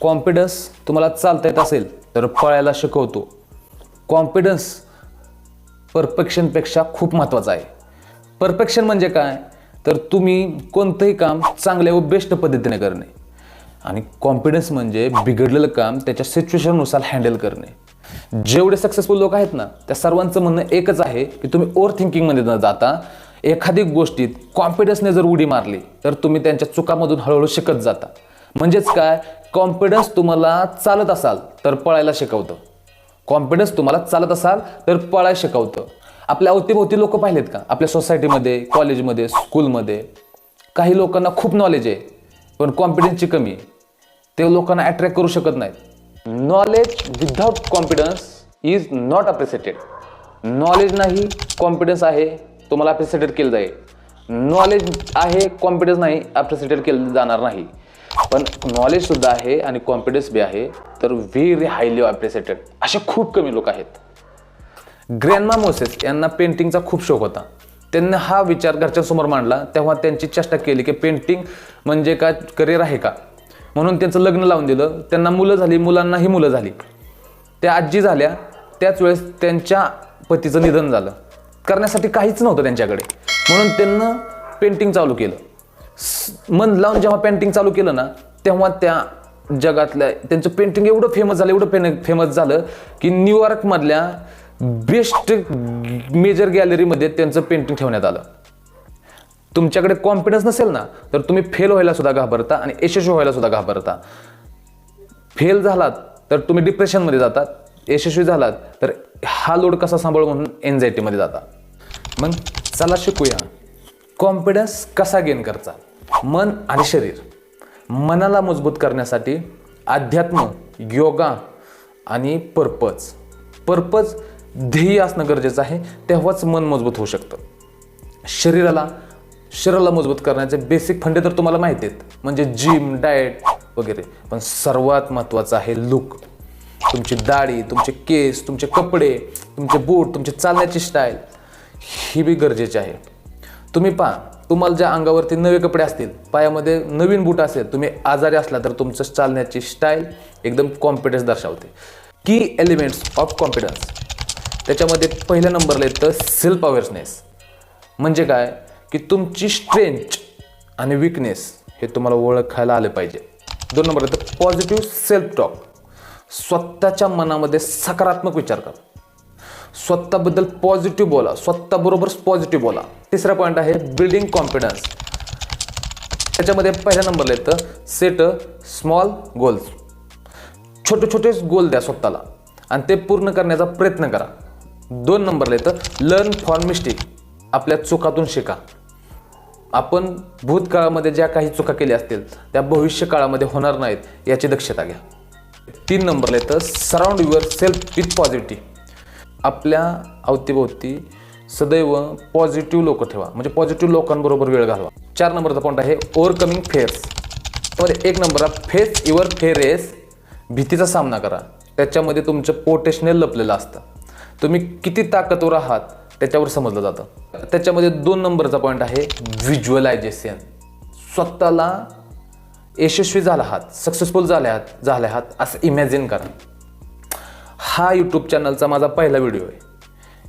Confidence तुम्हाला चालता येत असेल तर पळायला शिकवतो. कॉन्फिडन्स परफेक्शनपेक्षा खूप महत्त्वाचा आहे. परफेक्शन म्हणजे काय? तर तुम्ही कोणतंही काम चांगल्या व बेस्ट पद्धतीने करणे. आणि कॉन्फिडन्स म्हणजे बिघडलेलं काम त्याच्या सिच्युएशननुसार हँडल करणे. जेवढे सक्सेसफुल लोक आहेत ना त्या सर्वांचं म्हणणं एकच आहे की तुम्ही ओव्हर थिंकिंगमध्ये न जाता एखादी गोष्टीत कॉन्फिडन्सने जर उडी मारली तर तुम्ही त्यांच्या चुकामधून हळूहळू शिकत जाता. म्हणजेच काय? कॉन्फिडन्स तुम्हाला चालत असाल तर पळायला शिकवतं. कॉन्फिडन्स तुम्हाला चालत असाल तर पळायला शिकवतं. आपल्या अवतीभोवती लोक पाहिलेत का? आपल्या सोसायटीमध्ये कॉलेजमध्ये स्कूलमध्ये काही लोकांना खूप नॉलेज आहे पण कॉन्फिडन्सची कमी आहे. ते लोकांना अट्रॅक्ट करू शकत नाहीत. Knowledge without confidence is not appreciated knowledge नाही कॉन्फिडन्स आहे तुम्हाला अप्रिसिएटेड केलं जाईल. नॉलेज आहे कॉन्फिडन्स नाही अप्रिसिएटेड केलं जाणार नाही. पण नॉलेज सुद्धा आहे आणि कॉन्फिडन्स बी आहे तर व्हेरी हायली अप्रिसिएटेड असे खूप कमी लोक आहेत. ग्रॅन्मा मोसेस यांना पेंटिंगचा खूप शौक होता. त्यांनी हा विचार घरच्यांसमोर मांडला तेव्हा त्यांची चेष्टा केली की पेंटिंग म्हणजे काय करिअर आहे का? म्हणून त्यांचं लग्न लावून दिलं. त्यांना मुलं झाली मुलांनाही मुलं झाली. त्या आजी झाल्या त्याच वेळेस त्यांच्या पतीचं निधन झालं. करण्यासाठी काहीच नव्हतं त्यांच्याकडे. म्हणून त्यांना पेंटिंग चालू केलं. मन लावून जेव्हा पेंटिंग चालू केलं ना तेव्हा त्या जगातल्या त्यांचं पेंटिंग एवढं फेमस झालं एवढं पेन फेमस झालं की न्यूयॉर्कमधल्या बेस्ट मेजर गॅलरीमध्ये त्यांचं पेंटिंग ठेवण्यात आलं. तुमच्याकडे कॉन्फिडन्स नसेल ना तर तुम्ही फेल व्हायला सुद्धा घाबरता आणि यशस्वी व्हायला सुद्धा घाबरता. फेल झालात तर तुम्ही डिप्रेशनमध्ये जातात. यशस्वी झालात तर हा लोड कसा सांभाळू म्हणून एन्झायटीमध्ये जाता. मग चला शिकूया. कॉन्फिडन्स कसा गेन करता? मन आणि शरीर. मनाला मजबूत करण्यासाठी अध्यात्म योगा आणि पर्पज पर्पज ध्येय असणं गरजेचं आहे तेव्हाच मन मजबूत होऊ शकतं. शरीराला शरीराला मजबूत करण्याचे बेसिक फंडे तर तुम्हाला माहिती आहेत म्हणजे जिम डाएट वगैरे. पण सर्वात महत्त्वाचं आहे लुक तुमची दाढी तुमचे केस तुमचे कपडे तुमचे बूट तुमची चालण्याची स्टाईल ही बी गरजेची आहे. तुम्ही पहा तुम्हाला ज्या अंगावरती नवे कपडे असतील पायामध्ये नवीन बूट असेल तुम्ही आजारी असला तर तुमचं चालण्याची स्टाईल एकदम कॉन्फिडन्स दर्शवते. की एलिमेंट्स ऑफ कॉन्फिडन्स त्याच्यामध्ये पहिल्या नंबरला येतं सेल्फ अवेअरनेस म्हणजे काय? की तुमची स्ट्रेंथ आणि विकनेस हे तुम्हाला ओळखायला आले पाहिजे. दोन नंबर येतं पॉझिटिव्ह सेल्फ टॉक स्वतःच्या मनामध्ये सकारात्मक विचार करा. स्वतःबद्दल पॉझिटिव्ह बोला. स्वतःबरोबर पॉझिटिव्ह बोला. तिसरा पॉईंट आहे बिल्डिंग कॉन्फिडन्स त्याच्यामध्ये पहिल्या नंबरला येतं सेट स्मॉल गोल्स छोटे छोटे गोल द्या स्वतःला. आणि ते पूर्ण करण्याचा प्रयत्न करा. दोन नंबरला येतं लर्न फॉर मिस्टेक आपल्या चुकातून शिका. आपण भूतकाळामध्ये ज्या काही चुका केल्या असतील त्या भविष्य काळामध्ये होणार नाहीत याची दक्षता घ्या. तीन नंबरला येतं surround yourself with positive आपल्या अवतीभोवती सदैव पॉझिटिव्ह लोक ठेवा. म्हणजे पॉझिटिव्ह लोकांबरोबर वेळ घालवा. चार नंबरचा पॉईंट आहे ओव्हरकमिंग फेअर्स त्यामध्ये एक नंबर आहे फेस युअर फेरेस भीतीचा सामना करा. त्याच्यामध्ये तुमचं पोटेशनल लपलेलं असतं. तुम्ही किती ताकदवर आहात त्याच्यावर समजलं जातं. त्याच्यामध्ये दोन नंबरचा पॉईंट आहे व्हिज्युअलायझेशन स्वतःला यशस्वी झाला आहात सक्सेसफुल झाल्या आहात झाले आहात असं इमॅजिन करा. हा यूट्यूब चॅनलचा माझा पहिला व्हिडिओ आहे.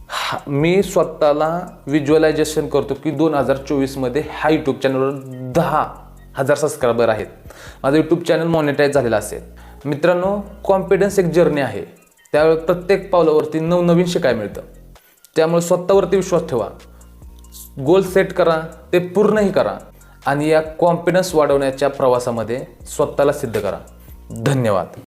हा मी स्वतःला व्हिज्युअलायझेशन करतो की दोन हजार चोवीसमध्ये हा यूट्यूब चॅनलवर दहा हजार सबस्क्रायबर आहेत. माझं यूट्यूब चॅनल मॉनिटाईज झालेलं असेल. मित्रांनो कॉन्फिडन्स एक जर्नी आहे. त्यावेळी प्रत्येक पावलावरती नवनवीन शिकाय मिळतं. त्यामुळे स्वतःवरती विश्वास ठेवा. गोल सेट करा ते पूर्णही करा आणि या कॉन्फिडन्स वाढवण्याच्या प्रवासामध्ये स्वतःला सिद्ध करा. धन्यवाद.